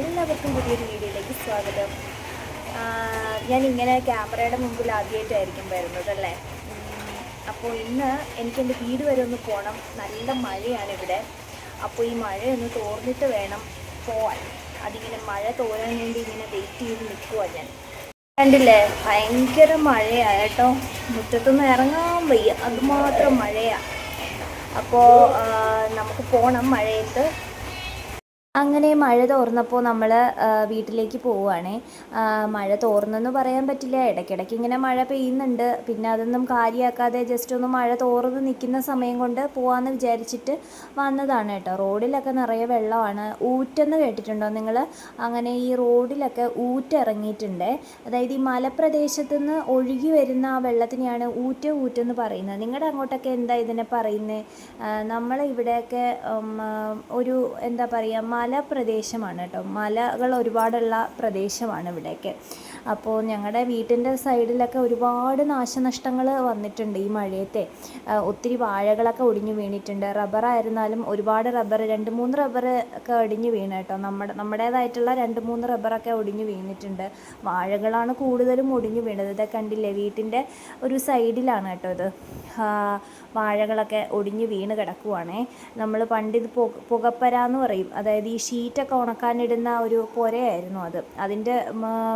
എല്ലാവർക്കും പുതിയൊരു വീഡിയോയിലേക്ക് സ്വാഗതം. ഞാൻ ഇങ്ങനെ ക്യാമറയുടെ മുമ്പിൽ ആദ്യമായിട്ടായിരിക്കും വരുന്നത് അല്ലേ? അപ്പോൾ ഇന്ന് എനിക്ക് എന്റെ വീട് വരെ ഒന്ന് പോകണം നല്ല മഴയാണ് ഇവിടെ അപ്പോൾ ഈ മഴയൊന്ന് തോർന്നിട്ട് വേണം പോവാൻ. അതിങ്ങനെ മഴ തോരാൻ വേണ്ടി ഇങ്ങനെ വെയിറ്റ് ചെയ്ത് നിൽക്കുവാ ഞാൻ. കണ്ടില്ലേ? ഭയങ്കര മഴയാണ് കേട്ടോ. മുറ്റത്തൊന്നും ഇറങ്ങാൻ വയ്യ. അതുമാത്രം മഴയാണ് അപ്പോൾ നമുക്ക് പോകണം മഴയത്ത്. അങ്ങനെ മഴ തോർന്നപ്പോൾ നമ്മൾ വീട്ടിലേക്ക് പോവുകയാണേ മഴ തോർന്നെന്ന് പറയാൻ പറ്റില്ല. ഇടയ്ക്കിടയ്ക്ക് ഇങ്ങനെ മഴ പെയ്യുന്നുണ്ട്. പിന്നെ അതൊന്നും കാര്യമാക്കാതെ ജസ്റ്റ് ഒന്ന് മഴ തോർന്ന് നിൽക്കുന്ന സമയം കൊണ്ട് പോവാമെന്ന് വിചാരിച്ചിട്ട് വന്നതാണ് കേട്ടോ. റോഡിലൊക്കെ നിറയെ വെള്ളമാണ്. ഊറ്റെന്ന് കേട്ടിട്ടുണ്ടോ നിങ്ങൾ അങ്ങനെ ഈ റോഡിലൊക്കെ ഊറ്റിറങ്ങിയിട്ടുണ്ട്. അതായത് ഈ മലപ്രദേശത്തു നിന്ന് ഒഴുകി വരുന്ന ആ വെള്ളത്തിനെയാണ് ഊറ്റ ഊറ്റെന്ന് പറയുന്നത്. നിങ്ങളുടെ അങ്ങോട്ടൊക്കെ എന്താ ഇതിനെ പറയുന്നത് നമ്മളെ ഇവിടെയൊക്കെ ഒരു എന്താ പറയുക മലപ്രദേശമാണ് കേട്ടോ. മലകൾ ഒരുപാടുള്ള പ്രദേശമാണ് ഇവിടെയൊക്കെ. അപ്പോൾ ഞങ്ങളുടെ വീട്ടിന്റെ സൈഡിലൊക്കെ ഒരുപാട് നാശനഷ്ടങ്ങൾ വന്നിട്ടുണ്ട് ഈ മഴയത്തെ. ഒത്തിരി വാഴകളൊക്കെ ഒടിഞ്ഞു വീണിട്ടുണ്ട്. റബ്ബറായിരുന്നാലും ഒരുപാട് റബ്ബർ രണ്ട് മൂന്ന് റബ്ബർ ഒക്കെ ഒടിഞ്ഞു വീണ് കേട്ടോ. നമ്മുടെ നമ്മുടേതായിട്ടുള്ള രണ്ട് മൂന്ന് റബ്ബറൊക്കെ ഒടിഞ്ഞു വീണിട്ടുണ്ട്. വാഴകളാണ് കൂടുതലും ഒടിഞ്ഞു വീണത്. ഇതൊക്കെ കണ്ടില്ലേ? വീട്ടിന്റെ ഒരു സൈഡിലാണ് കേട്ടോ ഇത്. വാഴകളൊക്കെ ഒടിഞ്ഞു വീണ് കിടക്കുവാണേ. നമ്മൾ പണ്ട് ഇത് പുക പുകപ്പര എന്ന് പറയും. അതായത് ഈ ഷീറ്റൊക്കെ ഉണക്കാനിടുന്ന ഒരു പുരയായിരുന്നു അത്. അതിന്റെ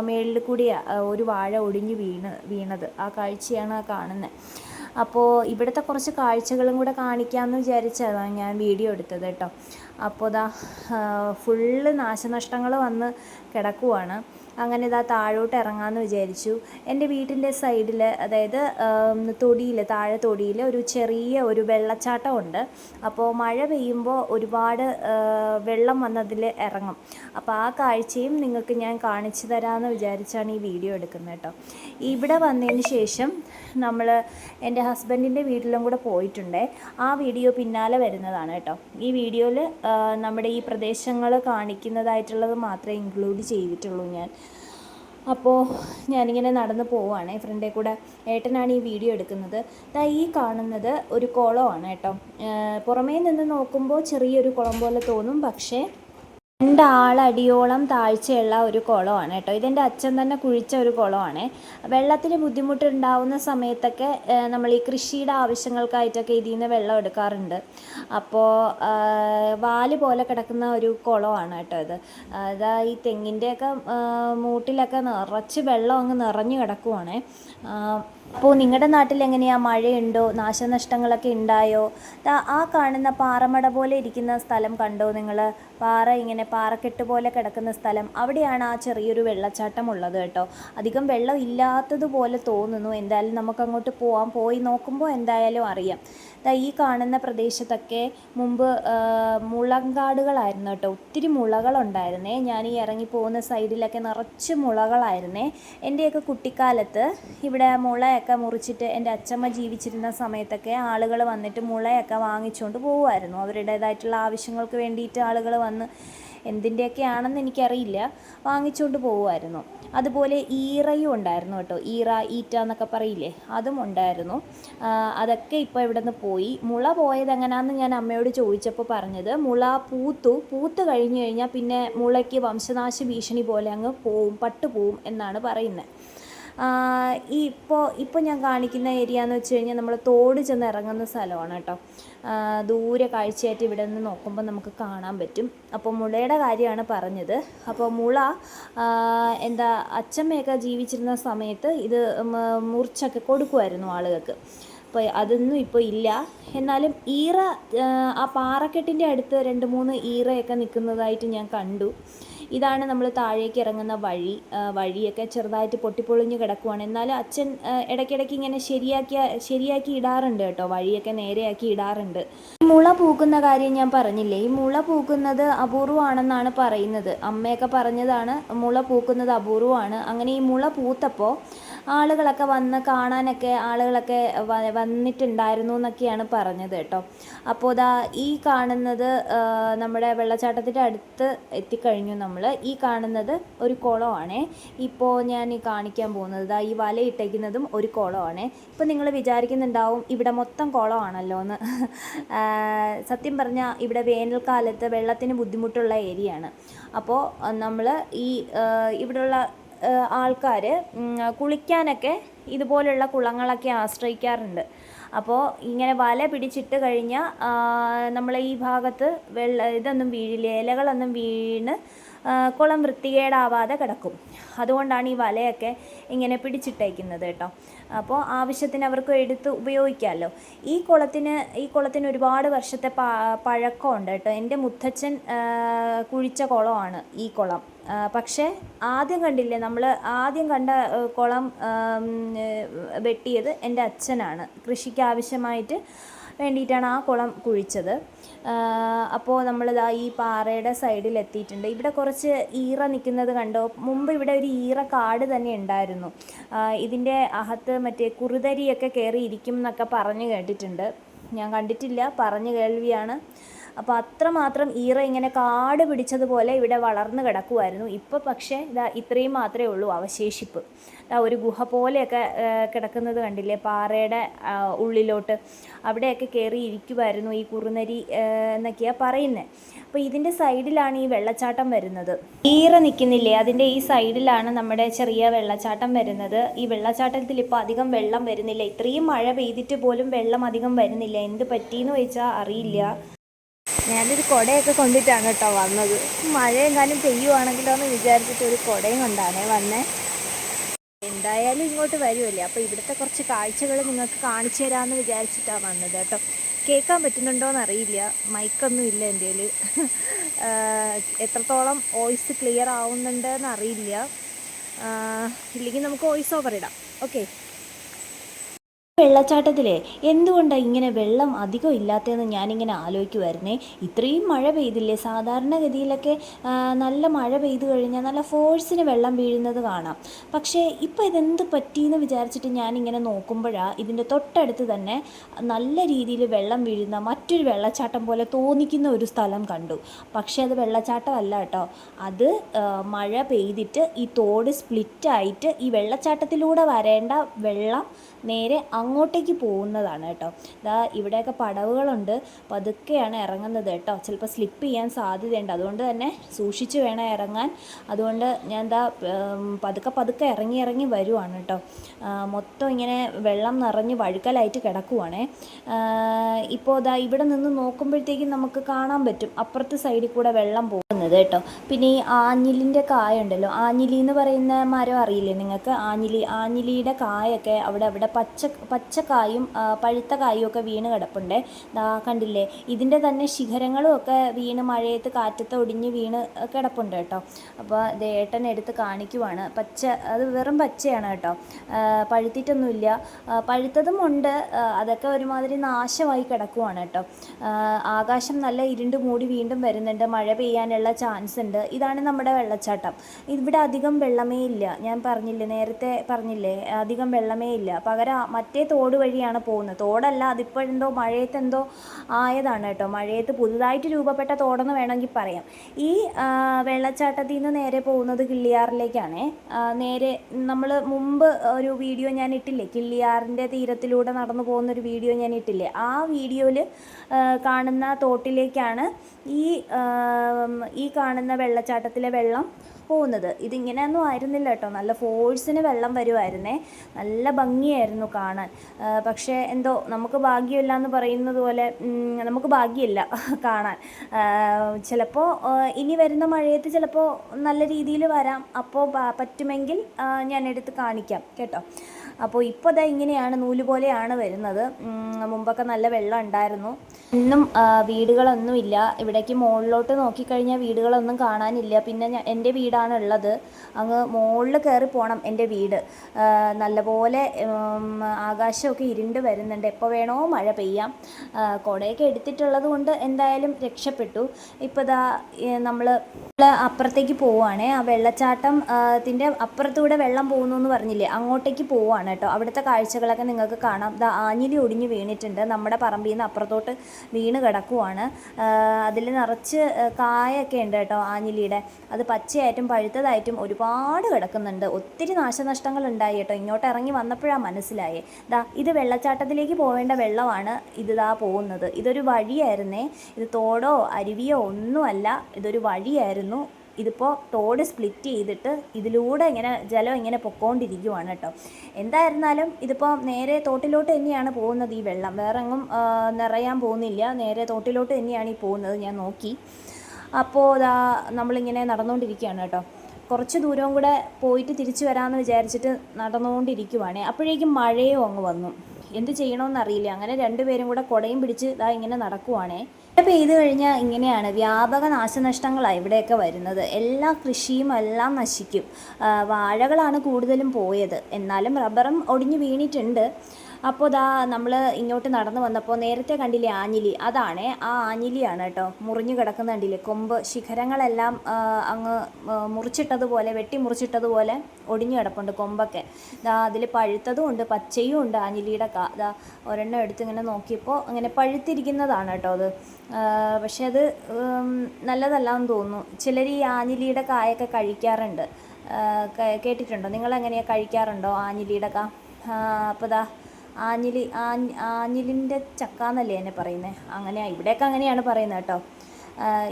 മേളിൽ കൂടിയാണ് ഒരു വാഴ ഒടിഞ്ഞു വീണ് വീണത്. ആ കാഴ്ചയാണ് ആ കാണുന്നത് അപ്പോൾ ഇവിടുത്തെ കുറച്ച് കാഴ്ചകളും കൂടെ കാണിക്കാമെന്ന് വിചാരിച്ചതാണ് ഞാൻ വീഡിയോ എടുത്തത് കേട്ടോ. അപ്പോൾ ഇതാ ഫുള്ള് നാശനഷ്ടങ്ങൾ വന്ന് കിടക്കുവാണ്. അങ്ങനെ ഇതാ താഴോട്ട് ഇറങ്ങാമെന്ന് വിചാരിച്ചു. എന്റെ വീട്ടിന്റെ സൈഡിൽ അതായത് തൊടിയിൽ താഴെ തൊടിയിൽ ഒരു ചെറിയ ഒരു വെള്ളച്ചാട്ടമുണ്ട് അപ്പോൾ മഴ പെയ്യുമ്പോൾ ഒരുപാട് വെള്ളം വന്നതിൽ ഇറങ്ങും. അപ്പോൾ ആ കാഴ്ചയും നിങ്ങൾക്ക് ഞാൻ കാണിച്ചു തരാമെന്ന് വിചാരിച്ചാണ് ഈ വീഡിയോ എടുക്കുന്നത് കേട്ടോ. ഇവിടെ വന്നതിന് ശേഷം നമ്മൾ എന്റെ ഹസ്ബൻഡിന്റെ വീട്ടിലും കൂടെ പോയിട്ടുണ്ടേ. ആ വീഡിയോ പിന്നാലെ വരുന്നതാണ് കേട്ടോ. ഈ വീഡിയോയിൽ നമ്മുടെ ഈ പ്രദേശങ്ങൾ കാണിക്കുന്നതായിട്ടുള്ളത് മാത്രമേ ഇൻക്ലൂഡ് ചെയ്തിട്ടുള്ളൂ ഞാൻ. അപ്പോൾ ഞാനിങ്ങനെ നടന്ന് പോവുകയാണ്. ഫ്രണ്ടേ കൂടെ ഏട്ടനാണ് ഈ വീഡിയോ എടുക്കുന്നത്. ദാ ഈ കാണുന്നത് ഒരു കുളമാണ് കേട്ടോ. പുറമേ നിന്ന് നോക്കുമ്പോൾ ചെറിയൊരു കുളം പോലെ തോന്നും. പക്ഷേ രണ്ടാളടിയോളം താഴ്ചയുള്ള ഒരു കുളമാണ് കേട്ടോ. ഇതെന്റെ അച്ഛൻ തന്നെ കുഴിച്ച ഒരു കുളമാണ്. വെള്ളത്തിന് ബുദ്ധിമുട്ടുണ്ടാവുന്ന സമയത്തൊക്കെ നമ്മൾ ഈ കൃഷിയുടെ ആവശ്യങ്ങൾക്കായിട്ടൊക്കെ ഇതിൽ നിന്ന് വെള്ളം എടുക്കാറുണ്ട്. അപ്പോൾ വാൽ പോലെ കിടക്കുന്ന ഒരു കുളമാണ് കേട്ടോ ഇത്. അതാ ഈ തെങ്ങിന്റെയൊക്കെ മൂട്ടിലൊക്കെ നിറച്ച് വെള്ളം അങ്ങ് നിറഞ്ഞു കിടക്കുവാണേ. അപ്പോൾ നിങ്ങളുടെ നാട്ടിൽ എങ്ങനെയാണ് മഴയുണ്ടോ? നാശനഷ്ടങ്ങളൊക്കെ ഉണ്ടായോ ആ കാണുന്ന പാറമട പോലെ ഇരിക്കുന്ന സ്ഥലം കണ്ടോ നിങ്ങൾ പാറ ഇങ്ങനെ പാറക്കെട്ട് പോലെ കിടക്കുന്ന സ്ഥലം. അവിടെയാണ് ആ ചെറിയൊരു വെള്ളച്ചാട്ടം ഉള്ളത് കേട്ടോ. അധികം വെള്ളം ഇല്ലാത്തതുപോലെ തോന്നുന്നു. എന്തായാലും നമുക്ക് അങ്ങോട്ട് പോവാം. പോയി നോക്കുമ്പോൾ എന്തായാലും അറിയാം. ഈ കാണുന്ന പ്രദേശത്തൊക്കെ മുമ്പ് മുളങ്കാടുകളായിരുന്നു കേട്ടോ. ഒത്തിരി മുളകളുണ്ടായിരുന്നേ. ഞാൻ ഈ ഇറങ്ങി പോകുന്ന സൈഡിലൊക്കെ നിറച്ച് മുളകളായിരുന്നേ. എന്റെയൊക്കെ കുട്ടിക്കാലത്ത് ഇവിടെ മുളയൊക്കെ മുറിച്ചിട്ട് എന്റെ അച്ചമ്മ ജീവിച്ചിരുന്ന സമയത്തൊക്കെ ആളുകൾ വന്നിട്ട് മുളയൊക്കെ വാങ്ങിച്ചുകൊണ്ട് പോകുമായിരുന്നു അവരുടേതായിട്ടുള്ള ആവശ്യങ്ങൾക്ക് വേണ്ടിയിട്ട് ആളുകൾ വന്ന് എന്തിന്റെയൊക്കെ ആണെന്ന് എനിക്കറിയില്ല. വാങ്ങിച്ചുകൊണ്ട് പോകുമായിരുന്നു അതുപോലെ ഈറയും ഉണ്ടായിരുന്നു കേട്ടോ. ഈറ ഈറ്റ എന്നൊക്കെ പറയില്ലേ? അതും ഉണ്ടായിരുന്നു. അതൊക്കെ ഇപ്പോൾ ഇവിടെ നിന്ന് പോയി. മുള പോയത് എങ്ങനെയാണെന്ന് ഞാൻ അമ്മയോട് ചോദിച്ചപ്പോൾ പറഞ്ഞത് മുള പൂത്തു. പൂത്ത് കഴിഞ്ഞു കഴിഞ്ഞാൽ പിന്നെ മുളയ്ക്ക് വംശനാശ ഭീഷണി പോലെ അങ്ങ് പോവും പട്ടു പോവും എന്നാണ് പറയുന്നത്. ഈ ഇപ്പോൾ ഇപ്പോൾ ഞാൻ കാണിക്കുന്ന ഏരിയ എന്ന് വെച്ച് കഴിഞ്ഞാൽ നമ്മൾ തോട് ചെന്ന് ഇറങ്ങുന്ന സ്ഥലമാണ് കേട്ടോ. ദൂരെ കാഴ്ചയായിട്ട് ഇവിടെ നിന്ന് നോക്കുമ്പോൾ നമുക്ക് കാണാൻ പറ്റും. അപ്പോൾ മുളയുടെ കാര്യമാണ് പറഞ്ഞത്. അപ്പോൾ മുള എന്താ അച്ചമ്മയൊക്കെ ജീവിച്ചിരുന്ന സമയത്ത് ഇത് മുറിച്ചൊക്കെ കൊടുക്കുമായിരുന്നു ആളുകൾക്ക്. അപ്പോൾ അതൊന്നും ഇപ്പോൾ ഇല്ല. എന്നാലും ഈറ ആ പാറക്കെട്ടിന്റെ അടുത്ത് രണ്ട് മൂന്ന് ഈറയൊക്കെ നിൽക്കുന്നതായിട്ട് ഞാൻ കണ്ടു. ഇതാണ് നമ്മൾ താഴേക്ക് ഇറങ്ങുന്ന വഴി വഴിയൊക്കെ ചെറുതായിട്ട് പൊട്ടിപ്പൊളിഞ്ഞ് കിടക്കുവാണ്. എന്നാലും അച്ഛൻ ഇടയ്ക്കിടയ്ക്ക് ഇങ്ങനെ ശരിയാക്കിയ ശരിയാക്കി ഇടാറുണ്ട് കേട്ടോ. വഴിയൊക്കെ നേരെയാക്കി ഇടാറുണ്ട്. മുള പൂക്കുന്ന കാര്യം ഞാൻ പറഞ്ഞില്ലേ? ഈ മുള പൂക്കുന്നത് അപൂർവമാണെന്നാണ് പറയുന്നത്. അമ്മയൊക്കെ പറഞ്ഞതാണ് മുള പൂക്കുന്നത് അപൂർവമാണ് അങ്ങനെ ഈ മുള പൂത്തപ്പോൾ ആളുകളൊക്കെ വന്ന് കാണാനൊക്കെ ആളുകളൊക്കെ വന്നിട്ടുണ്ടായിരുന്നു എന്നൊക്കെയാണ് പറഞ്ഞത് കേട്ടോ. അപ്പോൾ ഇതാ ഈ കാണുന്നത് നമ്മുടെ വെള്ളച്ചാട്ടത്തിന്റെ അടുത്ത് എത്തിക്കഴിഞ്ഞു നമ്മൾ ഈ കാണുന്നത് ഒരു കുളമാണേ. ഇപ്പോൾ ഞാൻ ഈ കാണിക്കാൻ പോകുന്നത് ഇതാ ഈ വല ഇട്ടേക്കുന്നതും ഒരു കുളമാണേ. ഇപ്പോൾ നിങ്ങൾ വിചാരിക്കുന്നുണ്ടാവും ഇവിടെ മൊത്തം കുളമാണല്ലോ എന്ന്. സത്യം പറഞ്ഞാൽ ഇവിടെ വേനൽക്കാലത്ത് വെള്ളത്തിന് ബുദ്ധിമുട്ടുള്ള ഏരിയയാണ്. അപ്പോൾ നമ്മൾ ഈ ഇവിടെയുള്ള ആൾക്കാർ കുളിക്കാനൊക്കെ ഇതുപോലുള്ള കുളങ്ങളൊക്കെ ആശ്രയിക്കാറുണ്ട്. അപ്പോൾ ഇങ്ങനെ വല പിടിച്ചിട്ട് കഴിഞ്ഞാൽ നമ്മൾ ഈ ഭാഗത്ത് വെള്ള ഇതൊന്നും വീഴില്ല ഇലകളൊന്നും വീണ് കുളം വൃത്തികേടാവാതെ കിടക്കും. അതുകൊണ്ടാണ് ഈ വലയൊക്കെ ഇങ്ങനെ പിടിച്ചിട്ടേക്കുന്നത് കേട്ടോ. അപ്പോൾ ആവശ്യത്തിന് അവർക്ക് എടുത്ത് ഉപയോഗിക്കാമല്ലോ ഈ കുളത്തിന് ഈ കുളത്തിന് ഒരുപാട് വർഷത്തെ പഴക്കമുണ്ട് കേട്ടോ. എന്റെ മുത്തച്ഛൻ കുഴിച്ച കുളമാണ് ഈ കുളം. പക്ഷേ ആദ്യം കണ്ടില്ലേ നമ്മൾ ആദ്യം കണ്ട കുളം വെട്ടിയത് എന്റെ അച്ഛനാണ്. കൃഷിക്ക് ആവശ്യമായിട്ട് വേണ്ടിയിട്ടാണ് ആ കുളം കുഴിച്ചത്. അപ്പോൾ നമ്മളിതാ ഈ പാറയുടെ സൈഡിൽ എത്തിയിട്ടുണ്ട്. ഇവിടെ കുറച്ച് ഈറ നിൽക്കുന്നത് കണ്ടോ? മുമ്പ് ഇവിടെ ഒരു ഈറ കാട് തന്നെ ഉണ്ടായിരുന്നു. ഇതിന്റെ അകത്ത് മറ്റേ കുറുതരിയൊക്കെ കയറി ഇരിക്കും എന്നൊക്കെ പറഞ്ഞു കേട്ടിട്ടുണ്ട്. ഞാൻ കണ്ടിട്ടില്ല പറഞ്ഞു കേൾവിയാണ്. അപ്പോൾ അത്രമാത്രം ഈറ ഇങ്ങനെ കാട് പിടിച്ചതുപോലെ ഇവിടെ വളർന്നു കിടക്കുമായിരുന്നു ഇപ്പോൾ പക്ഷേ ഇതാ ഇത്രയും മാത്രമേ ഉള്ളൂ അവശേഷിപ്പ്. ഒരു ഗുഹ പോലെയൊക്കെ കിടക്കുന്നത് കണ്ടില്ലേ? പാറയുടെ ഉള്ളിലോട്ട് അവിടെയൊക്കെ കയറി ഇരിക്കുമായിരുന്നു ഈ കുറുനരി എന്നൊക്കെയാണ് പറയുന്നത് അപ്പോൾ ഇതിന്റെ സൈഡിലാണ് ഈ വെള്ളച്ചാട്ടം വരുന്നത്. ഈറ നിൽക്കുന്നില്ലേ അതിന്റെ ഈ സൈഡിലാണ് നമ്മുടെ ചെറിയ വെള്ളച്ചാട്ടം വരുന്നത്. ഈ വെള്ളച്ചാട്ടത്തിൽ ഇപ്പോൾ അധികം വെള്ളം വരുന്നില്ല. ഇത്രയും മഴ പെയ്തിട്ട് പോലും വെള്ളം അധികം വരുന്നില്ല. എന്ത് പറ്റിയെന്ന് ചോദിച്ചാൽ അറിയില്ല. ഞാനൊരു കുടയൊക്കെ കൊണ്ടിട്ടാണ് കേട്ടോ വന്നത്. മഴയെങ്ങാനും പെയ്യുവാണെങ്കിലോ എന്ന് വിചാരിച്ചിട്ട് ഒരു കുടയും കൊണ്ടാണ് വന്നേ. എന്തായാലും ഇങ്ങോട്ട് വരുമല്ലേ അപ്പോൾ ഇവിടുത്തെ കുറച്ച് കാഴ്ചകൾ നിങ്ങൾക്ക് കാണിച്ചു തരാമെന്ന് വിചാരിച്ചിട്ടാണ് വന്നത് കേട്ടോ. കേൾക്കാൻ പറ്റുന്നുണ്ടോയെന്ന് അറിയില്ല മൈക്കൊന്നും ഇല്ല എന്റെ എത്രത്തോളം വോയിസ് ക്ലിയർ ആവുന്നുണ്ടെന്ന് അറിയില്ല ഇല്ലെങ്കിൽ നമുക്ക് വോയിസ് ഓവർ ഇടാം. ഓക്കെ. വെള്ളച്ചാട്ടത്തിലെ എന്തുകൊണ്ടാണ് ഇങ്ങനെ വെള്ളം അധികം ഇല്ലാത്തതെന്ന് ഞാനിങ്ങനെ ആലോചിക്കുമായിരുന്നേ ഇത്രയും മഴ പെയ്തില്ലേ? സാധാരണഗതിയിലൊക്കെ നല്ല മഴ പെയ്തു കഴിഞ്ഞാൽ നല്ല ഫോഴ്സിന് വെള്ളം വീഴുന്നത് കാണാം. പക്ഷേ ഇപ്പോൾ ഇതെന്ത് പറ്റിയെന്ന് വിചാരിച്ചിട്ട് ഞാനിങ്ങനെ നോക്കുമ്പോഴാണ് ഇതിന്റെ തൊട്ടടുത്ത് തന്നെ നല്ല രീതിയിൽ വെള്ളം വീഴുന്ന മറ്റൊരു വെള്ളച്ചാട്ടം പോലെ തോന്നിക്കുന്ന ഒരു സ്ഥലം കണ്ടു. പക്ഷേ അത് വെള്ളച്ചാട്ടമല്ല കേട്ടോ. അത് മഴ പെയ്തിട്ട് ഈ തോട് സ്പ്ലിറ്റായിട്ട് ഈ വെള്ളച്ചാട്ടത്തിലൂടെ വരേണ്ട വെള്ളം നേരെ അങ്ങോട്ടേക്ക് പോകുന്നതാണ് കേട്ടോ. ഇതാ ഇവിടെയൊക്കെ പടവുകളുണ്ട്. പതുക്കെയാണ് ഇറങ്ങുന്നത് കേട്ടോ. ചിലപ്പോൾ സ്ലിപ്പ് ചെയ്യാൻ സാധ്യതയുണ്ട്. അതുകൊണ്ട് തന്നെ സൂക്ഷിച്ച് വേണം ഇറങ്ങാൻ. അതുകൊണ്ട് ഞാൻ എന്താ പതുക്കെ പതുക്കെ ഇറങ്ങി ഇറങ്ങി വരുവാണ് കേട്ടോ. മൊത്തം ഇങ്ങനെ വെള്ളം നിറഞ്ഞ് വഴുക്കലായിട്ട് കിടക്കുവാണേ. ഇപ്പോൾ ദാ ഇവിടെ നിന്ന് നോക്കുമ്പോഴത്തേക്കും നമുക്ക് കാണാൻ പറ്റും. അപ്പുറത്തെ സൈഡിൽ കൂടെ വെള്ളം പോകുന്നത് കേട്ടോ. പിന്നെ ഈ ആഞ്ഞിലിന്റെ കായ ഉണ്ടല്ലോ ആഞ്ഞിലി എന്ന് പറയുന്ന മരം അറിയില്ലേ നിങ്ങൾക്ക്? ആഞ്ഞിലി ആഞ്ഞിലിയുടെ കായൊക്കെ അവിടെ അവിടെ പച്ച പച്ചക്കായും കായും പഴുത്ത കായും ഒക്കെ വീണ് കിടപ്പുണ്ട്. കണ്ടില്ലേ? ഇതിന്റെ തന്നെ ശിഖരങ്ങളും ഒക്കെ വീണ് മഴയത്ത് കാറ്റത്ത് ഒടിഞ്ഞ് വീണ് കിടപ്പുണ്ട് കേട്ടോ. അപ്പോൾ ഏട്ടൻ എടുത്ത് കാണിക്കുവാണ്. പച്ച അത് വെറും പച്ചയാണ് കേട്ടോ. പഴുത്തിട്ടൊന്നുമില്ല. പഴുത്തതും ഉണ്ട്. അതൊക്കെ ഒരുമാതിരി നാശമായി കിടക്കുവാണ് കേട്ടോ. ആകാശം നല്ല ഇരുണ്ട് മൂടി വീണ്ടും വരുന്നുണ്ട്. മഴ പെയ്യാനുള്ള ചാൻസ് ഉണ്ട്. ഇതാണ് നമ്മുടെ വെള്ളച്ചാട്ടം. ഇവിടെ അധികം വെള്ളമേ ഇല്ല. ഞാൻ പറഞ്ഞില്ലേ നേരത്തെ പറഞ്ഞില്ലേ അധികം വെള്ളമേ ഇല്ല. പകരം മറ്റേ തോട് വഴിയാണ് പോകുന്നത്. തോടല്ല അതിപ്പോഴെന്തോ മഴയത്ത് എന്തോ ആയതാണ് കേട്ടോ. മഴയത്ത് പുതുതായിട്ട് രൂപപ്പെട്ട തോടെന്ന് വേണമെങ്കിൽ പറയാം. ഈ വെള്ളച്ചാട്ടത്തിൽ നിന്ന് നേരെ പോകുന്നത് കിള്ളിയാറിലേക്കാണേ. നേരെ നമ്മൾ മുമ്പ് ഒരു വീഡിയോ ഞാൻ ഇട്ടില്ലേ? കിള്ളിയാറിന്റെ തീരത്തിലൂടെ നടന്നു പോകുന്ന ഒരു വീഡിയോ ഞാൻ ഇട്ടില്ലേ? ആ വീഡിയോയിൽ കാണുന്ന തോട്ടിലേക്കാണ് ഈ ഈ കാണുന്ന വെള്ളച്ചാട്ടത്തിലെ വെള്ളം പോകുന്നത്. ഇതിങ്ങനെയൊന്നും ആയിരുന്നില്ല കേട്ടോ. നല്ല ഫോഴ്സിന് വെള്ളം വരുമായിരുന്നേ നല്ല ഭംഗിയായിരുന്നു കാണാൻ. പക്ഷേ എന്തോ നമുക്ക് ഭാഗ്യമില്ല എന്ന് പറയുന്നത് പോലെ നമുക്ക് ഭാഗ്യമില്ല കാണാൻ. ചിലപ്പോൾ ഇനി വരുന്ന മഴയത്ത് ചിലപ്പോൾ നല്ല രീതിയിൽ വരാം. അപ്പോൾ പറ്റുമെങ്കിൽ ഞാൻ എടുത്ത് കാണിക്കാം. കേട്ടോ. അപ്പോൾ ഇപ്പോൾ ഇതാ ഇങ്ങനെയാണ് നൂൽ പോലെയാണ് വരുന്നത്. മുമ്പൊക്കെ നല്ല വെള്ളം ഉണ്ടായിരുന്നു. ഇന്നും വീടുകളൊന്നുമില്ല ഇവിടേക്ക് മുകളിലോട്ട് നോക്കിക്കഴിഞ്ഞാൽ വീടുകളൊന്നും കാണാനില്ല. പിന്നെ ഞാൻ എന്റെ വീടാണ് ഉള്ളത്. അങ്ങ് മുകളിൽ കയറി പോകണം എന്റെ വീട്. നല്ലപോലെ ആകാശമൊക്കെ ഇരുണ്ട് വരുന്നുണ്ട്. എപ്പോൾ വേണോ മഴ പെയ്യാം. കുടയൊക്കെ എടുത്തിട്ടുള്ളത് കൊണ്ട് എന്തായാലും രക്ഷപ്പെട്ടു. ഇപ്പോൾ ഇതാ നമ്മൾ അപ്പുറത്തേക്ക് പോവുകയാണേ. ആ വെള്ളച്ചാട്ടം ത്തിന്റെ അപ്പുറത്തൂടെ വെള്ളം പോകുന്നു എന്ന് പറഞ്ഞില്ലേ? അങ്ങോട്ടേക്ക് പോവുകയാണ്. കേട്ടോ. അവിടുത്തെ കാഴ്ചകളൊക്കെ നിങ്ങൾക്ക് കാണാം. ദാ ആഞ്ഞിലി ഒടിഞ്ഞ് വീണിട്ടുണ്ട്. നമ്മുടെ പറമ്പിൽ നിന്ന് അപ്പുറത്തോട്ട് വീണ് കിടക്കുവാണ്. അതിൽ നിറച്ച് കായൊക്കെ ഉണ്ട് കേട്ടോ ആഞ്ഞിലിയുടെ. അത് പച്ചയായിട്ടും പഴുത്തതായിട്ടും ഒരുപാട് കിടക്കുന്നുണ്ട്. ഒത്തിരി നാശനഷ്ടങ്ങൾ ഉണ്ടായി കേട്ടോ. ഇങ്ങോട്ട് ഇറങ്ങി വന്നപ്പോഴാണ് മനസ്സിലായേ. ദാ ഇത് വെള്ളച്ചാട്ടത്തിലേക്ക് പോവേണ്ട വെള്ളമാണ് ഇത് ദാ പോകുന്നത്. ഇതൊരു വഴിയായിരുന്നേ. ഇത് തോടോ അരുവിയോ ഒന്നുമല്ല. ഇതൊരു വഴിയായിരുന്നു. ഇതിപ്പോൾ തോട് സ്പ്ലിറ്റ് ചെയ്തിട്ട് ഇതിലൂടെ ഇങ്ങനെ ജലം ഇങ്ങനെ പൊക്കോണ്ടിരിക്കുവാണ് കേട്ടോ. എന്തായിരുന്നാലും ഇതിപ്പോൾ നേരെ തോട്ടിലോട്ട് തന്നെയാണ് പോകുന്നത് ഈ വെള്ളം. വേറെ എങ്ങും നിറയാൻ പോകുന്നില്ല. നേരെ തോട്ടിലോട്ട് തന്നെയാണ് ഈ പോകുന്നത് ഞാൻ നോക്കി. അപ്പോൾ ഇതാ നമ്മളിങ്ങനെ നടന്നുകൊണ്ടിരിക്കുകയാണ് കേട്ടോ. കുറച്ച് ദൂരവും കൂടെ പോയിട്ട് തിരിച്ചു വരാമെന്ന് വിചാരിച്ചിട്ട് നടന്നുകൊണ്ടിരിക്കുവാണേ അപ്പോഴേക്കും മഴയും അങ്ങ് വന്നു. എന്ത് ചെയ്യണമെന്നറിയില്ല അങ്ങനെ രണ്ടുപേരും കൂടെ കുടയും പിടിച്ച് ഇതാ ഇങ്ങനെ നടക്കുവാണേ. മഴ പെയ്തു കഴിഞ്ഞാൽ ഇങ്ങനെയാണ്. വ്യാപക നാശനഷ്ടങ്ങളാണ് ഇവിടെയൊക്കെ വരുന്നത്. എല്ലാ കൃഷിയും എല്ലാം നശിക്കും. വാഴകളാണ് കൂടുതലും പോയത്. എന്നാലും റബ്ബറും ഒടിഞ്ഞു വീണിട്ടുണ്ട്. അപ്പോൾ ദാ നമ്മൾ ഇങ്ങോട്ട് നടന്നു വന്നപ്പോൾ നേരത്തെ കണ്ടില്ലേ ആഞ്ഞിലി? അതാണ് ആ ആഞ്ഞിലിയാണ് കേട്ടോ. മുറിഞ്ഞു കിടക്കുന്ന കണ്ടില്ലേ? കൊമ്പ് ശിഖരങ്ങളെല്ലാം അങ്ങ് മുറിച്ചിട്ടതുപോലെ വെട്ടി മുറിച്ചിട്ടതുപോലെ ഒടിഞ്ഞു കിടപ്പുണ്ട് കൊമ്പൊക്കെ. ദാ അതിൽ പഴുത്തതും ഉണ്ട് പച്ചയും ഉണ്ട് ആഞ്ഞിലിയുടെ കാ ദാ ഒരെണ്ണം എടുത്ത് ഇങ്ങനെ നോക്കിയപ്പോൾ അങ്ങനെ പഴുത്തിരിക്കുന്നതാണ് കേട്ടോ അത്. പക്ഷെ അത് നല്ലതല്ല എന്ന് തോന്നുന്നു. ചിലർ ഈ ആഞ്ഞിലിയുടെ കായൊക്കെ കഴിക്കാറുണ്ട്. കേട്ടിട്ടുണ്ടോ? നിങ്ങളെങ്ങനെയാണ് കഴിക്കാറുണ്ടോ ആഞ്ഞിലിയുടെ കാ? അപ്പോൾ ദാ ആഞ്ഞിലി ആഞ്ഞ് ആഞ്ഞിലിന്റെ ചക്ക എന്നല്ലേ എന്നെ പറയുന്നത് അങ്ങനെയാണ് ഇവിടെയൊക്കെ അങ്ങനെയാണ് പറയുന്നത് കേട്ടോ.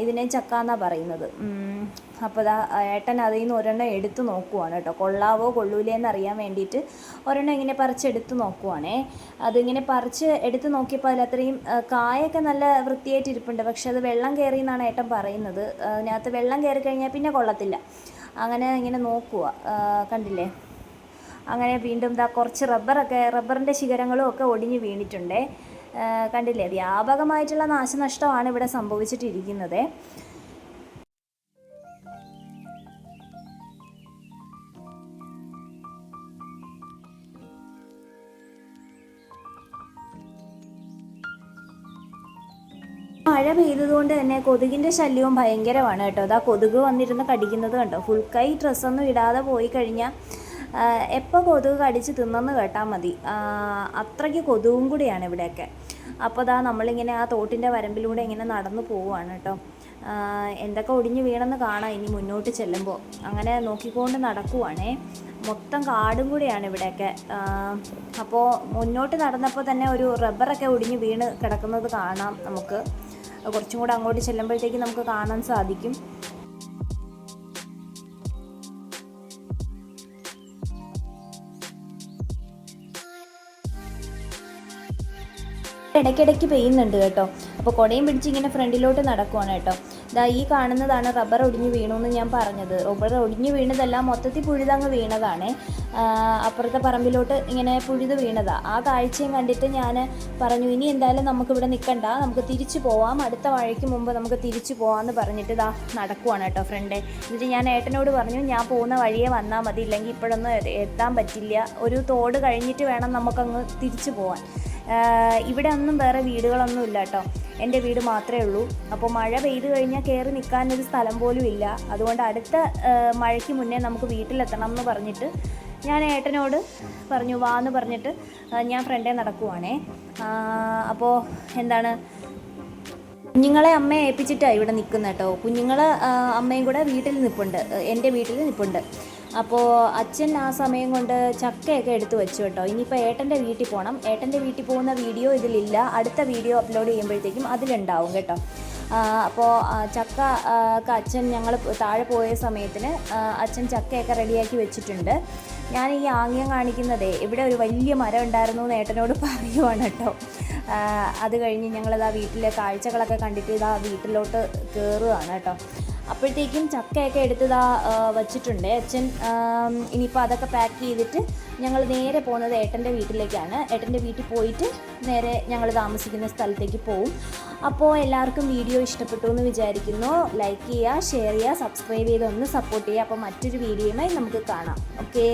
ഇതിനെ ചക്ക എന്നാണ് പറയുന്നത് അപ്പോൾ ദാ ഏട്ടൻ അതിൽ നിന്ന് ഒരെണ്ണം എടുത്ത് നോക്കുവാണ് കേട്ടോ. കൊള്ളാവോ കൊള്ളൂലേ എന്ന് അറിയാൻ വേണ്ടിയിട്ട് ഒരെണ്ണം ഇങ്ങനെ പറിച്ചെടുത്ത് നോക്കുവാണേ. അതിങ്ങനെ പറിച്ച് എടുത്ത് നോക്കിയപ്പോൾ അതിലത്രയും കായൊക്കെ നല്ല വൃത്തിയായിട്ട് ഇരിപ്പുണ്ട്. പക്ഷെ അത് വെള്ളം കയറി എന്നാണ് ഏട്ടൻ പറയുന്നത്. അതിനകത്ത് വെള്ളം കയറി കഴിഞ്ഞാൽ പിന്നെ കൊള്ളത്തില്ല. അങ്ങനെ ഇങ്ങനെ നോക്കുക കണ്ടില്ലേ? അങ്ങനെ വീണ്ടും ദാ കുറച്ച് റബ്ബറൊക്കെ റബ്ബറിന്റെ ശിഖരങ്ങളും ഒക്കെ ഒടിഞ്ഞു വീണിട്ടുണ്ട്. കണ്ടില്ലേ? വ്യാപകമായിട്ടുള്ള നാശനഷ്ടമാണ് ഇവിടെ സംഭവിച്ചിട്ടിരിക്കുന്നത്. മഴ പെയ്തതുകൊണ്ട് തന്നെ കൊതുകിന്റെ ശല്യവും ഭയങ്കരമാണ് കേട്ടോ. അതാ കൊതുക് വന്നിരുന്ന് കടിക്കുന്നത് കണ്ടോ? ഫുൾ കൈ ഡ്രസ്സൊന്നും ഇടാതെ പോയി കഴിഞ്ഞാൽ എപ്പോൾ കൊതുക് കടിച്ച് തിന്നെന്ന് കേട്ടാൽ മതി. അത്രയ്ക്ക് കൊതുകും കൂടിയാണ് ഇവിടെയൊക്കെ. അപ്പോൾ ദാ നമ്മളിങ്ങനെ ആ തോട്ടിന്റെ വരമ്പിലൂടെ ഇങ്ങനെ നടന്നു പോവുകയാണ് കേട്ടോ. എന്തൊക്കെ ഒടിഞ്ഞു വീണെന്ന് കാണാം ഇനി മുന്നോട്ട് ചെല്ലുമ്പോൾ അങ്ങനെ നോക്കിക്കൊണ്ട് നടക്കുവാണേ. മൊത്തം കാടും കൂടിയാണ് ഇവിടെയൊക്കെ. അപ്പോൾ മുന്നോട്ട് നടന്നപ്പോൾ തന്നെ ഒരു റബ്ബറൊക്കെ ഒടിഞ്ഞ് വീണ് കിടക്കുന്നത് കാണാം നമുക്ക്. കുറച്ചും കൂടെ അങ്ങോട്ട് ചെല്ലുമ്പോഴത്തേക്ക് നമുക്ക് കാണാൻ സാധിക്കും. ഇടയ്ക്കിടയ്ക്ക് പെയ്യുന്നുണ്ട് കേട്ടോ. അപ്പോൾ കുടയും പിടിച്ച് ഇങ്ങനെ ഫ്രണ്ടിലോട്ട് നടക്കുവാണ് കേട്ടോ. ഇതാ ഈ കാണുന്നതാണ് റബ്ബർ ഒടിഞ്ഞു വീണു എന്ന് ഞാൻ പറഞ്ഞത്. റബ്ബർ ഒടിഞ്ഞു വീണതല്ല മൊത്തത്തിൽ പുഴുതങ്ങ് വീണതാണ്. അപ്പുറത്തെ പറമ്പിലോട്ട് ഇങ്ങനെ പുഴുത് വീണതാ. ആ കാഴ്ചയും കണ്ടിട്ട് ഞാൻ പറഞ്ഞു ഇനി എന്തായാലും നമുക്കിവിടെ നിൽക്കണ്ട നമുക്ക് തിരിച്ചു പോവാം. അടുത്ത മഴയ്ക്ക് മുമ്പ് നമുക്ക് തിരിച്ചു പോവാമെന്ന് പറഞ്ഞിട്ട് ഇതാ നടക്കുവാണ് കേട്ടോ ഫ്രണ്ട്. എന്നിട്ട് ഞാൻ ഏട്ടനോട് പറഞ്ഞു ഞാൻ പോകുന്ന വഴിയെ വന്നാൽ മതി. ഇല്ലെങ്കിൽ ഇപ്പോഴൊന്നും എത്താൻ പറ്റില്ല. ഒരു തോട് കഴിഞ്ഞിട്ട് വേണം നമുക്കങ്ങ് തിരിച്ചു പോവാൻ. ഇവിടെ ഒന്നും വേറെ വീടുകളൊന്നും ഇല്ല കേട്ടോ. എന്റെ വീട് മാത്രമേ ഉള്ളൂ. അപ്പോൾ മഴ പെയ്തു കഴിഞ്ഞാൽ കയറി നിൽക്കാനൊരു സ്ഥലം പോലും ഇല്ല. അതുകൊണ്ട് അടുത്ത മഴയ്ക്ക് മുന്നേ നമുക്ക് വീട്ടിലെത്തണം എന്ന് പറഞ്ഞിട്ട് ഞാൻ ഏട്ടനോട് പറഞ്ഞു വാ എന്ന് പറഞ്ഞിട്ട് ഞാൻ ഫ്രണ്ടേ നടക്കുവാണേ. അപ്പോൾ എന്താണ്? കുഞ്ഞുങ്ങളെ അമ്മയെ ഏൽപ്പിച്ചിട്ടാണ് ഇവിടെ നിൽക്കുന്നത് കേട്ടോ. കുഞ്ഞുങ്ങൾ അമ്മയും കൂടെ വീട്ടിൽ നിൽപ്പുണ്ട്. എന്റെ വീട്ടിൽ നിൽപ്പുണ്ട്. അപ്പോൾ അച്ഛൻ ആ സമയം കൊണ്ട് ചക്കയൊക്കെ എടുത്തു വെച്ചു കേട്ടോ. ഇനിയിപ്പോൾ ഏട്ടന്റെ വീട്ടിൽ പോകണം ഏട്ടന്റെ വീട്ടിൽ പോകുന്ന വീഡിയോ ഇതിലില്ല. അടുത്ത വീഡിയോ അപ്ലോഡ് ചെയ്യുമ്പോഴത്തേക്കും അതിലുണ്ടാവും കേട്ടോ. അപ്പോൾ ചക്ക അച്ഛൻ ഞങ്ങൾ താഴെ പോയ സമയത്തിന് അച്ഛൻ ചക്കയൊക്കെ റെഡിയാക്കി വെച്ചിട്ടുണ്ട്. ഞാൻ ഈ ആംഗ്യം കാണിക്കുന്നതേ ഇവിടെ ഒരു വലിയ മരം ഉണ്ടായിരുന്നു എന്ന് ഏട്ടനോട് പറയുവാണ് കേട്ടോ. അത് കഴിഞ്ഞ് ഞങ്ങളിതാ വീട്ടിലെ കാഴ്ചകളൊക്കെ കണ്ടിട്ട് ഇതാ വീട്ടിലോട്ട് കയറുകയാണ് കേട്ടോ. അപ്പോഴത്തേക്കും ചക്കയൊക്കെ എടുത്തതാ വച്ചിട്ടുണ്ട്. അച്ഛൻ ഇനിയിപ്പോൾ അതൊക്കെ പാക്ക് ചെയ്തിട്ട് ഞങ്ങൾ നേരെ പോകുന്നത് ഏട്ടന്റെ വീട്ടിലേക്കാണ്. ഏട്ടന്റെ വീട്ടിൽ പോയിട്ട് നേരെ ഞങ്ങൾ താമസിക്കുന്ന സ്ഥലത്തേക്ക് പോവും. അപ്പോൾ എല്ലാവർക്കും വീഡിയോ ഇഷ്ടപ്പെട്ടു എന്ന് വിചാരിക്കുന്നു. ലൈക്ക് ചെയ്യുക ഷെയർ ചെയ്യുക സബ്സ്ക്രൈബ് ചെയ്ത് ഒന്ന് സപ്പോർട്ട് ചെയ്യുക. അപ്പോൾ മറ്റൊരു വീഡിയോയുമായി നമുക്ക് കാണാം. ഓക്കേ